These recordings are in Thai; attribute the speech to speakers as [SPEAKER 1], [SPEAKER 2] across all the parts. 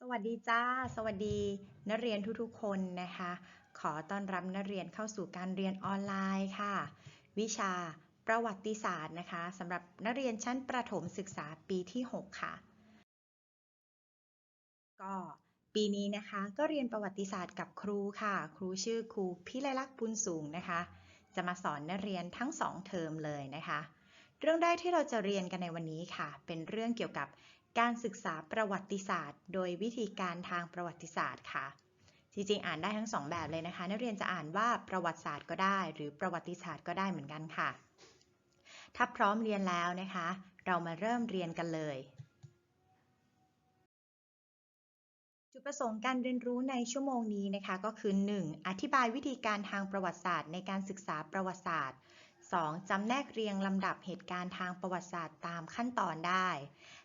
[SPEAKER 1] สวัสดีจ้า สวัสดีนักเรียนทุกๆคนนะคะ ขอต้อนรับนักเรียนเข้าสู่การเรียนออนไลน์ค่ะ วิชาประวัติศาสตร์นะคะสำหรับนักเรียนชั้นประถมศึกษาปีที่ 6 ค่ะ ก็ปีนี้นะคะก็เรียนประวัติศาสตร์กับครูค่ะ ครูชื่อครูพิไลลักษณ์บุญสูงนะคะ จะมาสอนนักเรียนทั้งสองเทอมเลยนะคะ เรื่องแรกที่เราจะเรียนกันในวันนี้ค่ะ เป็นเรื่องเกี่ยวกับ การศึกษาประวัติศาสตร์ โดยวิธีการทางประวัติศาสตร์ค่ะ จริงๆ อ่านได้ทั้งสองแบบเลยนะคะ นักเรียนจะอ่านว่าประวัติศาสตร์ก็ได้ หรือประวัติศาสตร์ก็ได้เหมือนกันค่ะ ถ้าพร้อมเรียนแล้วนะคะ เรามาเริ่มเรียนกันเลย จุดประสงค์การเรียนรู้ในชั่วโมงนี้นะคะ ก็คือ 1. อธิบายวิธีการทางประวัติศาสตร์ ในการศึกษาประวัติศาสตร์ 2. จำแนกเรียงลำดับเหตุการณ์ทางประวัติศาสตร์ตามขั้นตอนได้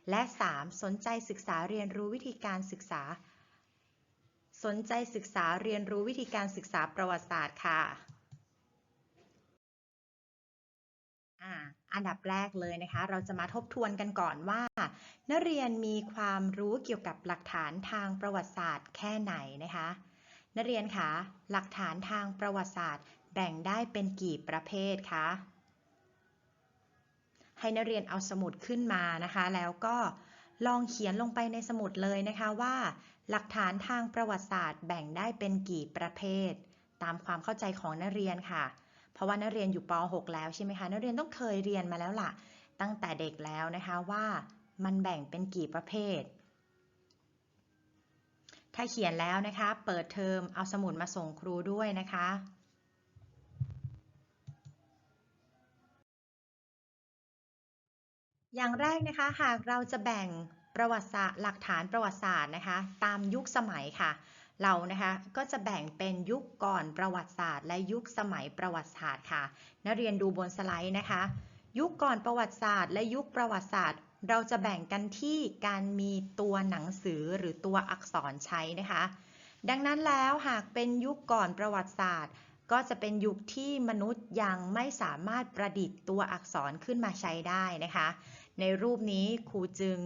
[SPEAKER 1] และ 3. สนใจศึกษาเรียนรู้วิธีการศึกษา สนใจศึกษาเรียนรู้วิธีการศึกษาประวัติศาสตร์ค่ะอันดับแรกเลยนะคะ เราจะมาทบทวนกันก่อนว่า นักเรียนมีความรู้เกี่ยวกับหลักฐานทางประวัติศาสตร์แค่ไหนนะคะ นักเรียนคะหลักฐานทางประวัติศาสตร์แบ่งได้เป็นกี่ประเภทคะ ให้นักเรียนเอาสมุดขึ้นมานะคะ แล้วก็ลองเขียนลงไปในสมุดเลยนะคะว่า หลักฐานทางประวัติศาสตร์แบ่งได้เป็นกี่ประเภท ตามความเข้าใจของนักเรียนค่ะ เพราะว่านักเรียนอยู่ป .6 แล้วใช่ไหมคะนักเรียนต้องเคยเรียนมาแล้วล่ะ ตั้งแต่เด็กแล้วนะคะว่ามันแบ่งเป็นกี่ประเภท ถ้าเขียนแล้วนะคะ เปิดเทอมเอาสมุดมาส่งครูด้วยนะคะ อย่างแรกนะคะหากเราจะแบ่งประวัติศาสตร์หลักฐานประวัติศาสตร์นะคะ ตามยุคสมัยค่ะ เรานะคะก็จะแบ่งเป็นยุคก่อนประวัติศาสตร์ และยุคสมัยประวัติศาสตร์ค่ะ นักเรียนดูบนสไลด์นะคะ ยุคก่อนประวัติศาสตร์ และยุคประวัติศาสตร์ เราจะแบ่งกันที่การมีตัวหนังสือหรือตัวอักษรใช้นะคะ ดังนั้นแล้วหากเป็นยุคก่อนประวัติศาสตร์ ก็จะเป็นยุคที่มนุษย์ยังไม่สามารถประดิษฐ์ตัวอักษรขึ้นมาใช้ได้นะคะ ในรูปนี้ครูจึง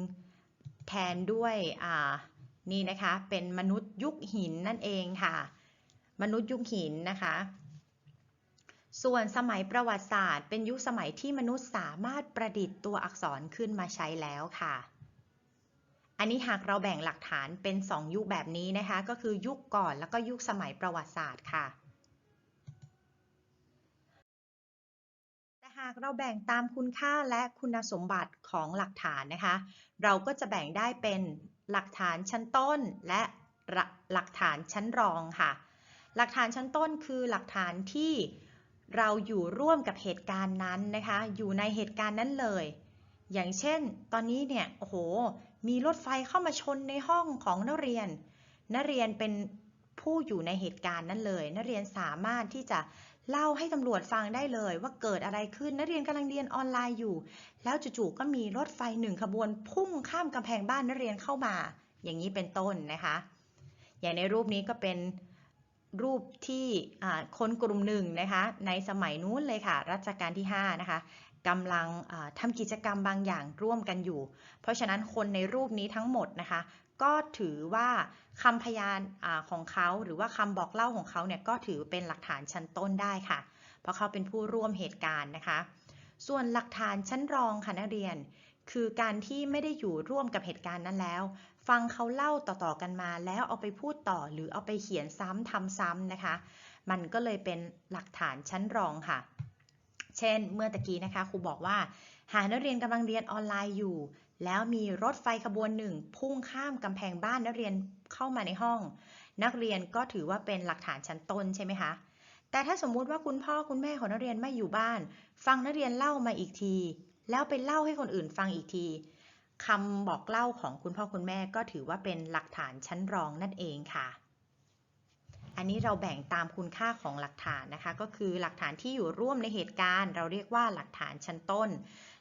[SPEAKER 1] แทนด้วยนี่นะคะเป็นมนุษย์ยุคหินนั่นเองค่ะ มนุษย์ยุคหินนะคะ ส่วนสมัยประวัติศาสตร์ เป็นยุคสมัยที่มนุษย์สามารถประดิษฐ์ตัวอักษรขึ้นมาใช้แล้วค่ะ อันนี้หากเราแบ่งหลักฐานเป็น 2 ยุคแบบนี้นะคะ ก็คือยุคก่อนแล้วก็ยุคสมัยประวัติศาสตร์ค่ะ แต่หากเราแบ่งตามคุณค่าและคุณสมบัติของหลักฐานนะคะ เราก็จะแบ่งได้เป็นหลักฐานชั้นต้นและหลักฐานชั้นรองค่ะ หลักฐานชั้นต้นคือหลักฐานที่เราอยู่ร่วมกับเหตุการณ์นั้นนะคะ อยู่ในเหตุการณ์นั้นเลย อย่างเช่น ตอนนี้เนี่ยโอ้โห มีรถไฟเข้ามาชนในห้องของนักเรียน นักเรียนเป็นผู้อยู่ในเหตุการณ์นั้นเลย นักเรียนสามารถที่จะ เล่าให้ตำรวจฟังได้เลยว่าเกิดอะไรขึ้นนักเรียนกำลังเรียนออนไลน์อยู่ แล้วจู่ๆก็มีรถไฟหนึ่งขบวนพุ่งข้ามกำแพงบ้านนักเรียนเข้ามา อย่างนี้เป็นต้นนะคะ อย่างในรูปนี้ก็เป็นรูปที่คนกลุ่มหนึ่งนะคะในสมัยนู้นเลยค่ะ รัชกาลที่ 5 นะคะกำลังทำกิจกรรมบางอย่างร่วมกันอยู่ เพราะฉะนั้นคนในรูปนี้ทั้งหมดนะคะ ก็ถือว่าคำพยานอของเขาหรือว่าคำบอกเล่าของเขาเนี่ยก็ถือเป็นหลักฐานชั้นต้นได้ค่ะ เพราะเขาเป็นผู้ร่วมเหตุการณ์นะคะ ส่วนหลักฐานชั้นรองค่ะนักเรียน คือการที่ไม่ได้อยู่ร่วมกับเหตุการณ์นั้นแล้ว ฟังเขาเล่าต่อๆกันมาแล้วเอาไปพูดต่อหรือเอาไปเขียนซ้ำทำซ้ำนะคะ มันก็เลยเป็นหลักฐานชั้นรองค่ะ เช่น เมื่อตะกี้นะคะครูบอกว่า หากนักเรียนกำลังเรียนออนไลน์อยู่ แล้วมีรถไฟขบวนหนึ่งพุ่งข้ามกำแพงบ้านนักเรียนเข้ามาในห้อง นักเรียนก็ถือว่าเป็นหลักฐานชั้นต้นใช่ไหมคะแต่ถ้าสมมุติว่าคุณพ่อคุณแม่ของนักเรียนไม่อยู่บ้าน ฟังนักเรียนเล่ามาอีกที แล้วไปเล่าให้คนอื่นฟังอีกทีคำบอกเล่าของคุณพ่อคุณแม่ก็ถือว่าเป็นหลักฐานชั้นรองนั่นเองค่ะ อันนี้เราแบ่งตามคุณค่าของหลักฐานนะคะ ก็คือหลักฐานที่อยู่ร่วมในเหตุการณ์ เราเรียกว่าหลักฐานชั้นต้น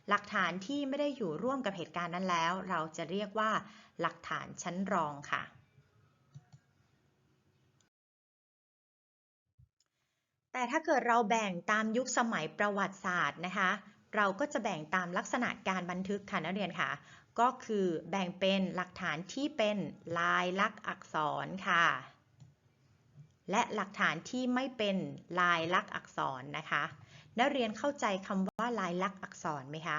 [SPEAKER 1] หลักฐานที่ไม่ได้อยู่ร่วมกับเหตุการณ์นั้นแล้ว เราจะเรียกว่า หลักฐานชั้นรองค่ะแต่ถ้าเกิดเราแบ่งตามยุคสมัยประวัติศาสตร์นะคะ เราก็จะแบ่งตามลักษณะการบันทึกค่ะนักเรียนค่ะ ก็คือแบ่งเป็นหลักฐานที่เป็นลายลักษณ์อักษรค่ะ และหลักฐานที่ไม่เป็นลายลักษณ์อักษรนะคะ นักเรียนเข้าใจคำว่าลายลักษณ์อักษรไหมคะ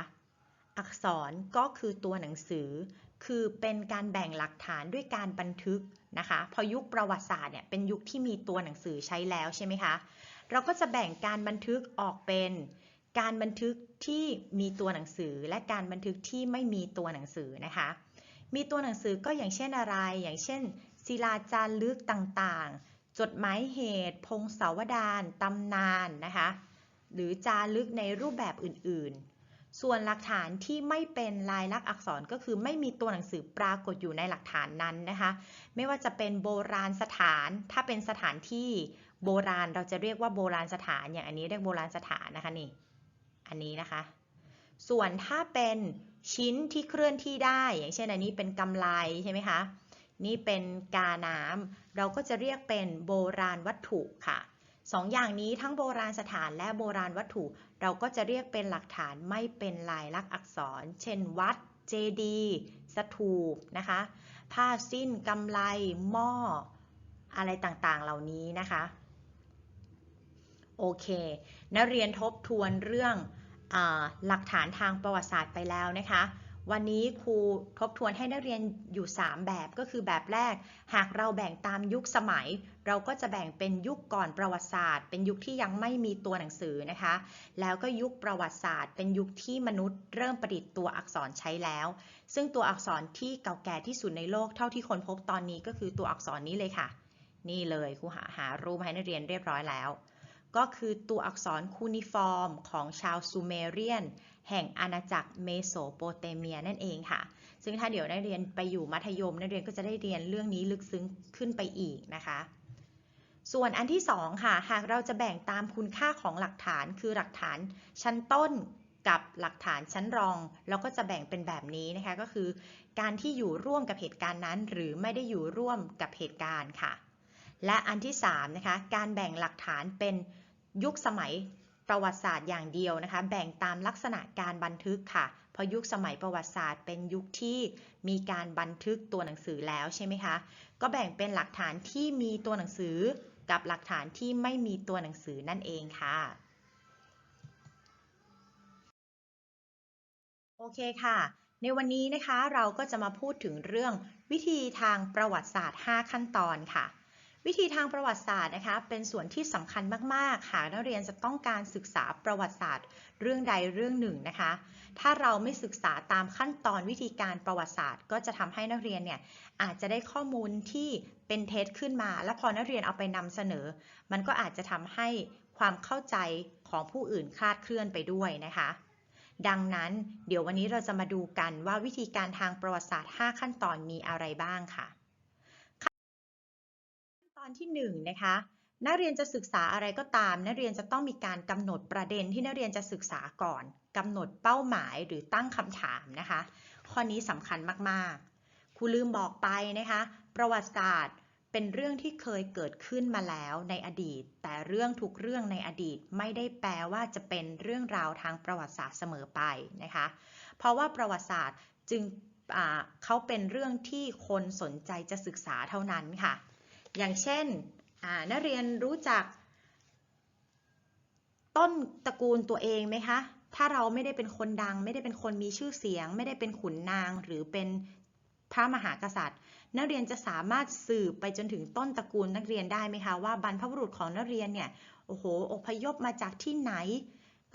[SPEAKER 1] อักษรก็คือตัวหนังสือ คือเป็นการแบ่งหลักฐานด้วยการบันทึกนะคะ พอยุคประวัติศาสตร์เนี่ยเป็นยุคที่มีตัวหนังสือใช้แล้วใช่ไหมคะ เราก็จะแบ่งการบันทึกออกเป็นการบันทึกที่มีตัวหนังสือและการบันทึกที่ไม่มีตัวหนังสือนะคะ มีตัวหนังสือก็อย่างเช่นอะไร อย่างเช่นศิลาจารึกต่างๆ จดหมายเหตุ พงศาวดารตำนานนะคะ หรือจารึกในรูปแบบอื่นๆ ส่วนหลักฐานที่ไม่เป็นลายลักษณ์อักษรก็คือไม่มีตัวหนังสือปรากฏอยู่ในหลักฐานนั้นนะคะ ไม่ว่าจะเป็นโบราณสถาน ถ้าเป็นสถานที่โบราณเราจะเรียกว่าโบราณสถาน อย่างอันนี้เรียกโบราณสถานนะคะนี่ อันนี้นะคะ ส่วนถ้าเป็นชิ้นที่เคลื่อนที่ได้ อย่างเช่นอันนี้เป็นกำไลใช่ไหมคะ นี่เป็นกาน้ำเราก็จะเรียกเป็นโบราณวัตถุค่ะสองอย่างนี้ทั้งโบราณสถานและโบราณวัตถุ เราก็จะเรียกเป็นหลักฐานไม่เป็นลายลักษณ์อักษร เช่น วัด เจดีย์สถูปนะคะ ผ้าสิ้นกำไลหม้อ อะไรต่างๆเหล่านี้นะคะ โอเคนักเรียนทบทวนเรื่องอหลักฐานทางประวัติศาสตร์ไปแล้วนะคะ วันนี้ครูทบทวนให้นักเรียนอยู่ 3 แบบก็คือแบบแรก หากเราแบ่งตามยุคสมัย เราก็จะแบ่งเป็นยุคก่อนประวัติศาสตร์ เป็นยุคที่ยังไม่มีตัวหนังสือนะคะ แล้วก็ยุคประวัติศาสตร์ เป็นยุคที่มนุษย์เริ่มประดิษฐ์ตัวอักษรใช้แล้ว ซึ่งตัวอักษรที่เก่าแก่ที่สุดในโลกเท่าที่คนพบตอนนี้ก็คือตัวอักษรนี้เลยค่ะ นี่เลยครูหาหารูปให้นักเรียนเรียบร้อยแล้ว ก็คือตัวอักษรคูนิฟอร์ม ของชาวซูเมเรียน แห่งอาณาจักรเมโสโปเตเมียนั่นเองค่ะ ซึ่งถ้าเดี๋ยวนักเรียนไปอยู่มัธยมนักเรียนก็จะได้เรียนเรื่องนี้ลึกซึ้งขึ้นไปอีกนะคะ ส่วนอันที่2ค่ะ หากเราจะแบ่งตามคุณค่าของหลักฐาน คือหลักฐานชั้นต้นกับหลักฐานชั้นรองเราก็จะแบ่งเป็นแบบนี้นะคะ ก็คือ การที่อยู่ร่วมกับเหตุการณ์นั้น หรือไม่ได้อยู่ร่วมกับเหตุการณ์ค่ะ และอันที่3นะคะการแบ่งหลักฐานเป็นยุคสมัย ประวัติศาสตร์อย่างเดียวนะคะ แบ่งตามลักษณะการบันทึกค่ะ เพราะยุคสมัยประวัติศาสตร์ เป็นยุคที่มีการบันทึกตัวหนังสือแล้วใช่ไหมคะ ก็แบ่งเป็นหลักฐานที่มีตัวหนังสือกับหลักฐานที่ไม่มีตัวหนังสือนั่นเองค่ะ โอเคค่ะ ในวันนี้นะคะเราก็จะมาพูดถึงเรื่องวิธีทางประวัติศาสตร์ 5 ขั้นตอนค่ะ วิธีทางประวัติศาสตร์นะคะเป็นส่วนที่สำคัญมากๆ หากนักเรียนจะต้องการศึกษาประวัติศาสตร์ เรื่องใดเรื่องหนึ่งนะคะ ถ้าเราไม่ศึกษาตามขั้นตอนวิธีการประวัติศาสตร์ ก็จะทำให้นักเรียนเนี่ยอาจจะได้ข้อมูลที่เป็นเท็จขึ้นมา แล้วพอนักเรียนเอาไปนำเสนอ มันก็อาจจะทำให้ความเข้าใจของผู้อื่นคลาดเคลื่อนไปด้วยนะคะ ดังนั้นเดี๋ยววันนี้เราจะมาดูกันว่าวิธีการทางประวัติศาสตร์ 5 ขั้นตอนมีอะไรบ้างค่ะ อนที่1นนะคะนักเรียนจะศึกษาอะไรก็ตาม นักเรียนจะต้องมีการกำหนดประเด็นที่นักเรียนจะศึกษาก่อนกำหนดเป้าหมายหรือตั้งคำถามนะคะ ข้อนี้สำคัญมากๆครูลืมบอกไปนะคะ ประวัติศาสตร์เป็นเรื่องที่เคยเกิดขึ้นมาแล้วในอดีต แต่เรื่องทุกเรื่องในอดีตไม่ได้แปลว่าจะเป็นเรื่องราวทางประวัติศาสตร์เสมอไปนะคะ เพราะว่าประวัติศาสตร์จึงเขาเป็นเรื่องที่คนสนใจจะศึกษาเท่านั้นค่ะ อย่างเช่นนักเรียนรู้จัก ต้นตระกูลตัวเองไหมคะ ถ้าเราไม่ได้เป็นคนดัง ไม่ได้เป็นคนมีชื่อเสียง ไม่ได้เป็นขุนนาง หรือเป็นพระมหากษัตริย์ นักเรียนจะสามารถสืบไปจนถึงต้นตระกูลนักเรียนได้ไหมคะว่าบรรพบุรุษของนักเรียนเนี่ยโอ้โหอพยพมาจากที่ไหน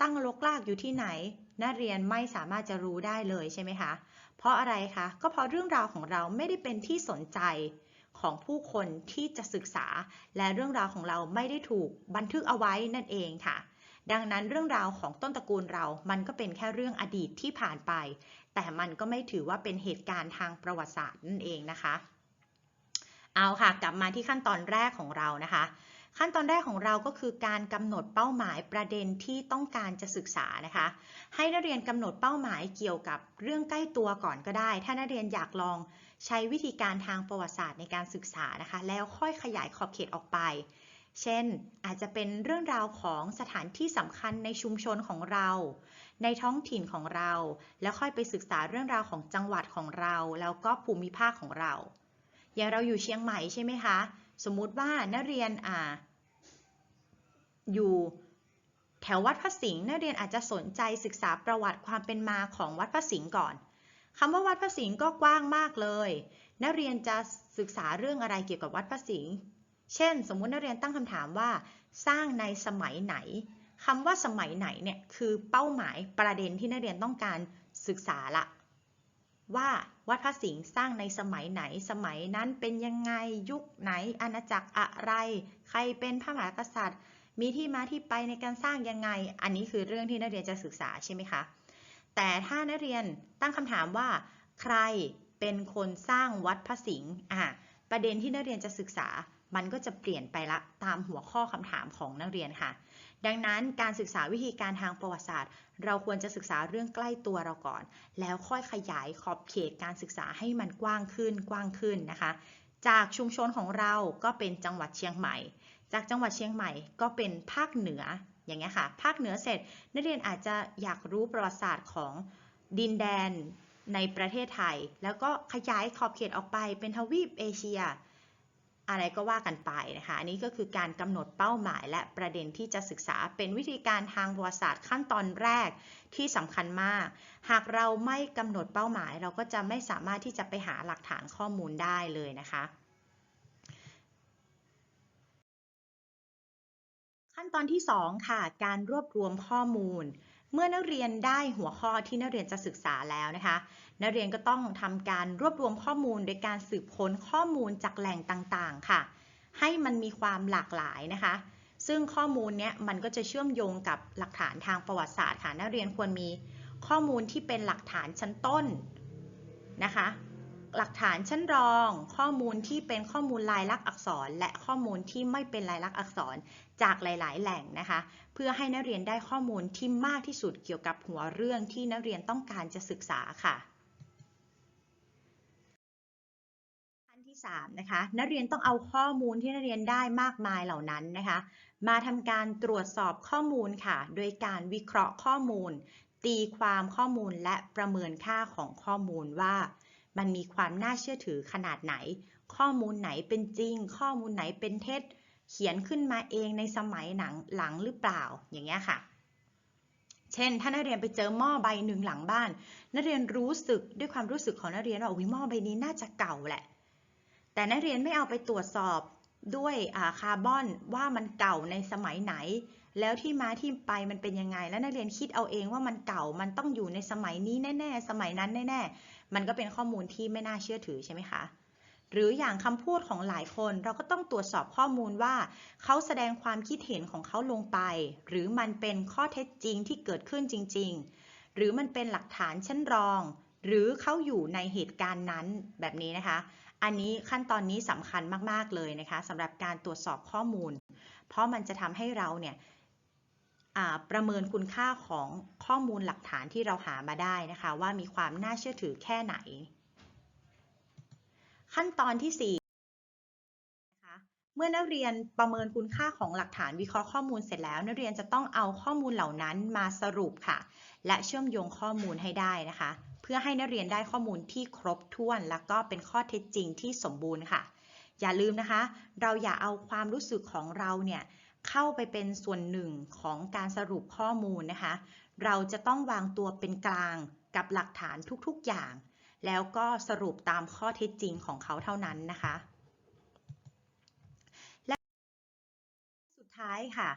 [SPEAKER 1] ตั้งรกรากอยู่ที่ไหน นักเรียนไม่สามารถจะรู้ได้เลยใช่ไหมคะเพราะอะไรคะก็เพราะเรื่องราวของเราไม่ได้เป็นที่สนใจ ของผู้คนที่จะศึกษา และเรื่องราวของเราไม่ได้ถูกบันทึกเอาไว้นั่นเองค่ะ ดังนั้นเรื่องราวของต้นตระกูลเรา มันก็เป็นแค่เรื่องอดีตที่ผ่านไป แต่มันก็ไม่ถือว่าเป็นเหตุการณ์ทางประวัติศาสตร์นั่นเองนะคะ เอาค่ะ กลับมาที่ขั้นตอนแรกของเรานะคะ ขั้นตอนแรกของเราก็คือการกำหนดเป้าหมายประเด็นที่ต้องการจะศึกษานะคะ ให้นักเรียนกำหนดเป้าหมายเกี่ยวกับเรื่องใกล้ตัวก่อนก็ได้ ถ้านักเรียนอยากลอง ใช้วิธีการทางประวัติศาสตร์ในการศึกษานะคะ แล้วค่อยขยายขอบเขตออกไป เช่น อาจจะเป็นเรื่องราวของสถานที่สำคัญในชุมชนของเรา ในท้องถิ่นของเรา แล้วค่อยไปศึกษาเรื่องราวของจังหวัดของเรา แล้วก็ภูมิภาคของเรา อย่างเราอยู่เชียงใหม่ใช่ไหมคะ สมมุติว่านักเรียนอ่าอยู่แถววัดพระสิงห์นักเรียนอาจจะสนใจศึกษาประวัติความเป็นมาของวัดพระสิงห์ก่อน คำว่าวัดพระสิงห์ก็กว้างมากเลย นักเรียนจะศึกษาเรื่องอะไรเกี่ยวกับวัดพระสิงห์เช่น สมมุตินักเรียนตั้งคำถามว่า สร้างในสมัยไหนคำว่าสมัยไหนเนี่ยคือเป้าหมายประเด็นที่นักเรียนต้องการศึกษาละว่าวัดพระสิงห์สร้างในสมัยไหน สมัยนั้นเป็นยังไงยุคไหนอาณาจักรอะไร ใครเป็นพระมหากษัตริย์ มีที่มาที่ไปในการสร้างยังไง อันนี้คือเรื่องที่นักเรียนจะศึกษาใช่ไหมคะ แต่ถ้านักเรียนตั้งคำถามว่า ใครเป็นคนสร้างวัดพระสิงห์อะประเด็นที่นักเรียนจะศึกษามันก็จะเปลี่ยนไปละตามหัวข้อคำถามของนักเรียนค่ะ ดังนั้นการศึกษาวิธีการทางประวัติศาสตร์ เราควรจะศึกษาเรื่องใกล้ตัวเราก่อน แล้วค่อยขยายขอบเขตการศึกษาให้มันกว้างขึ้นกว้างขึ้นนะคะ จากชุมชนของเราก็เป็นจังหวัดเชียงใหม่ จากจังหวัดเชียงใหม่ก็เป็นภาคเหนือ อย่างเงี้ยค่ะ ภาคเหนือเสร็จ นักเรียนอาจจะอยากรู้ประวัติศาสตร์ของดินแดนในประเทศไทย แล้วก็ขยายขอบเขตออกไปเป็นทวีปเอเชีย อะไรก็ว่ากันไปนะคะ อันนี้ก็คือการกำหนดเป้าหมายและประเด็นที่จะศึกษาเป็นวิธีการทางประวัติศาสตร์ขั้นตอนแรกที่สำคัญมาก หากเราไม่กำหนดเป้าหมาย เราก็จะไม่สามารถที่จะไปหาหลักฐานข้อมูลได้เลยนะคะ ขั้นตอนที่ 2 ค่ะ การรวบรวมข้อมูล เมื่อนักเรียนได้หัวข้อที่นักเรียนจะศึกษาแล้วนะคะ นักเรียนก็ต้องทำการรวบรวมข้อมูล โดยการสืบค้นข้อมูลจากแหล่งต่างๆ ค่ะ ให้มันมีความหลากหลายนะคะ ซึ่งข้อมูลเนี้ยมันก็จะเชื่อมโยงกับหลักฐานทางประวัติศาสตร์ค่ะ นักเรียนควรมีข้อมูลที่เป็นหลักฐานชั้นต้นนะคะ หลักฐานชั้นรอง ข้อมูลที่เป็นข้อมูลลายลักษณ์อักษร และข้อมูลที่ไม่เป็นลายลักษณ์อักษรจากหลาย ๆ แหล่งนะคะ เพื่อให้นักเรียนได้ข้อมูลที่มากที่สุดเกี่ยวกับหัวเรื่องที่นักเรียนต้องการจะศึกษาค่ะขั้นที่3นะคะนักเรียนต้องเอาข้อมูลที่นักเรียนได้มากมายเหล่านั้นนะคะ มาทำการตรวจสอบข้อมูลค่ะ โดยการวิเคราะห์ข้อมูล ตีความข้อมูลและประเมินค่าของข้อมูลว่า มันมีความน่าเชื่อถือขนาดไหน ข้อมูลไหนเป็นจริง ข้อมูลไหนเป็นเท็จ เขียนขึ้นมาเองในสมัยหนังหลังหรือเปล่า อย่างเงี้ยค่ะ เช่น ถ้านักเรียนไปเจอหม้อใบหนึ่งหลังบ้าน นักเรียนรู้สึกด้วยความรู้สึกของนักเรียนว่าอุ้ยหม้อใบนี้น่าจะเก่าแหละ แต่นักเรียนไม่เอาไปตรวจสอบด้วยคาร์บอนว่ามันเก่าในสมัยไหน แล้วที่มาที่ไปมันเป็นยังไง แล้วนักเรียนคิดเอาเองว่ามันเก่ามันต้องอยู่ในสมัยนี้แน่ ๆ สมัยนั้นแน่ๆมันก็เป็นข้อมูลที่ไม่น่าเชื่อถือใช่ไหมคะหรืออย่างคำพูดของหลายคนเราก็ต้องตรวจสอบข้อมูลว่า เขาแสดงความคิดเห็นของเขาลงไป หรือมันเป็นข้อเท็จจริงที่เกิดขึ้นจริง ๆ หรือมันเป็นหลักฐานชั้นรอง หรือเขาอยู่ในเหตุการณ์นั้นแบบนี้นะคะ อันนี้ขั้นตอนนี้สำคัญมากๆเลยนะคะสำหรับการตรวจสอบข้อมูล เพราะมันจะทำให้เราเนี่ย ประเมินคุณค่าของข้อมูลหลักฐานที่เราหามาได้นะคะ ว่ามีความน่าเชื่อถือแค่ไหน ขั้นตอนที่4นะคะเมื่อนักเรียนประเมินคุณค่าของหลักฐานวิเคราะห์ข้อมูลเสร็จแล้ว นักเรียนจะต้องเอาข้อมูลเหล่านั้นมาสรุปค่ะ และเชื่อมโยงข้อมูลให้ได้นะคะ เพื่อให้นักเรียนได้ข้อมูลที่ครบถ้วน และก็เป็นข้อเท็จจริงที่สมบูรณ์ค่ะ อย่าลืมนะคะ เราอย่าเอาความรู้สึกของเราเนี่ย เข้าไปเป็นส่วนหนึ่งของการสรุปข้อมูลนะคะ เราจะต้องวางตัวเป็นกลางกับหลักฐานทุกๆอย่าง แล้วก็สรุปตามข้อเท็จจริงของเขาเท่านั้นนะคะ และสุดท้ายค่ะ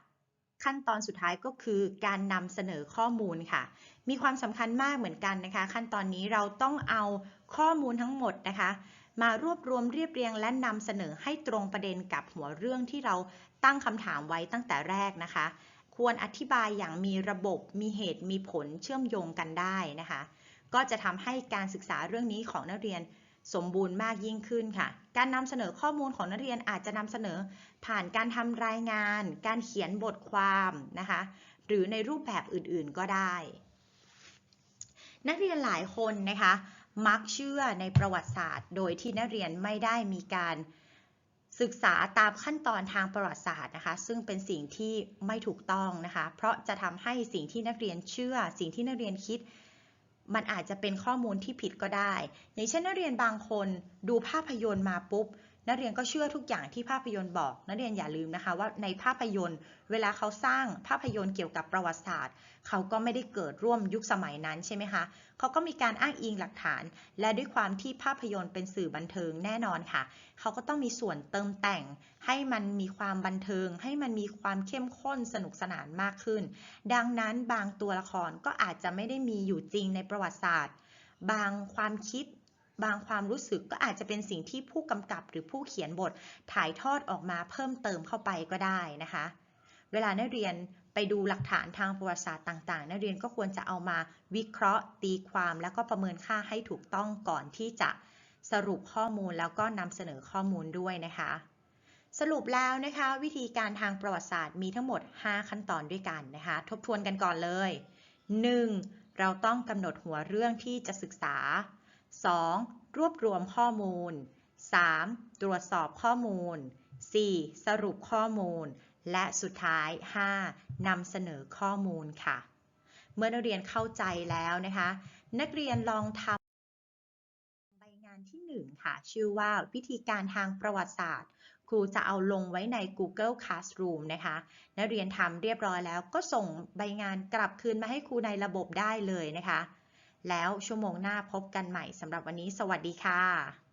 [SPEAKER 1] ขั้นตอนสุดท้ายก็คือการนำเสนอข้อมูลค่ะ มีความสำคัญมากเหมือนกันนะคะ ขั้นตอนนี้เราต้องเอาข้อมูลทั้งหมดนะคะ มารวบรวมเรียบเรียงและนำเสนอให้ตรงประเด็นกับหัวเรื่องที่เราตั้งคำถามไว้ตั้งแต่แรกนะคะ ควรอธิบายอย่างมีระบบ มีเหตุ มีผล เชื่อมโยงกันได้นะคะ ก็จะทำให้การศึกษาเรื่องนี้ของนักเรียนสมบูรณ์มากยิ่งขึ้นค่ะ การนำเสนอข้อมูลของนักเรียนอาจจะนำเสนอผ่านการทำรายงาน การเขียนบทความนะคะ หรือในรูปแบบอื่นๆก็ได้ นักเรียนหลายคนนะคะ มักเชื่อในประวัติศาสตร์ โดยที่นักเรียนไม่ได้มีการศึกษาตามขั้นตอนทางประวัติศาสตร์นะคะ ซึ่งเป็นสิ่งที่ไม่ถูกต้องนะคะ เพราะจะทำให้สิ่งที่นักเรียนเชื่อ สิ่งที่นักเรียนคิด มันอาจจะเป็นข้อมูลที่ผิดก็ได้ อย่างเช่นนักเรียนบางคนดูภาพยนตร์มาปุ๊บ นักเรียนก็เชื่อทุกอย่างที่ภาพยนตร์บอก นักเรียนอย่าลืมนะคะว่าในภาพยนตร์ เวลาเขาสร้างภาพยนตร์เกี่ยวกับประวัติศาสตร์ เขาก็ไม่ได้เกิดร่วมยุคสมัยนั้นใช่ไหมคะเขาก็มีการอ้างอิงหลักฐาน และด้วยความที่ภาพยนตร์เป็นสื่อบันเทิงแน่นอนค่ะ เขาก็ต้องมีส่วนเติมแต่ง ให้มันมีความบันเทิง ให้มันมีความเข้มข้นสนุกสนานมากขึ้น ดังนั้นบางตัวละครก็อาจจะไม่ได้มีอยู่จริงในประวัติศาสตร์ บางความคิด บางความรู้สึกก็อาจจะเป็นสิ่งที่ผู้กำกับหรือผู้เขียนบทถ่ายทอดออกมาเพิ่มเติมเข้าไปก็ได้นะคะ เวลานักเรียนไปดูหลักฐานทางประวัติศาสตร์ต่างๆ นักเรียนก็ควรจะเอามาวิเคราะห์ ตีความแล้วก็ประเมินค่าให้ถูกต้องก่อนที่จะสรุปข้อมูลแล้วก็นำเสนอข้อมูลด้วยนะคะ สรุปแล้วนะคะ วิธีการทางประวัติศาสตร์มีทั้งหมด 5 ขั้นตอนด้วยกันนะคะ ทบทวนกันก่อนเลย 1. เราต้องกำหนดหัวเรื่องที่จะศึกษา 2. รวบรวมข้อมูล 3. ตรวจสอบข้อมูล 4. สรุปข้อมูล และสุดท้าย 5. นำเสนอข้อมูลค่ะ เมื่อนักเรียนเข้าใจแล้วนะคะ นักเรียนลองทำใบงานที่ 1 ค่ะ ชื่อว่าวิธีการทางประวัติศาสตร์ ครูจะเอาลงไว้ใน Google Classroom นะคะ นักเรียนทำเรียบร้อยแล้วก็ส่งใบงานกลับคืนมาให้ครูในระบบได้เลยนะคะ แล้วชั่วโมงหน้าพบกันใหม่สำหรับวันนี้สวัสดีค่ะ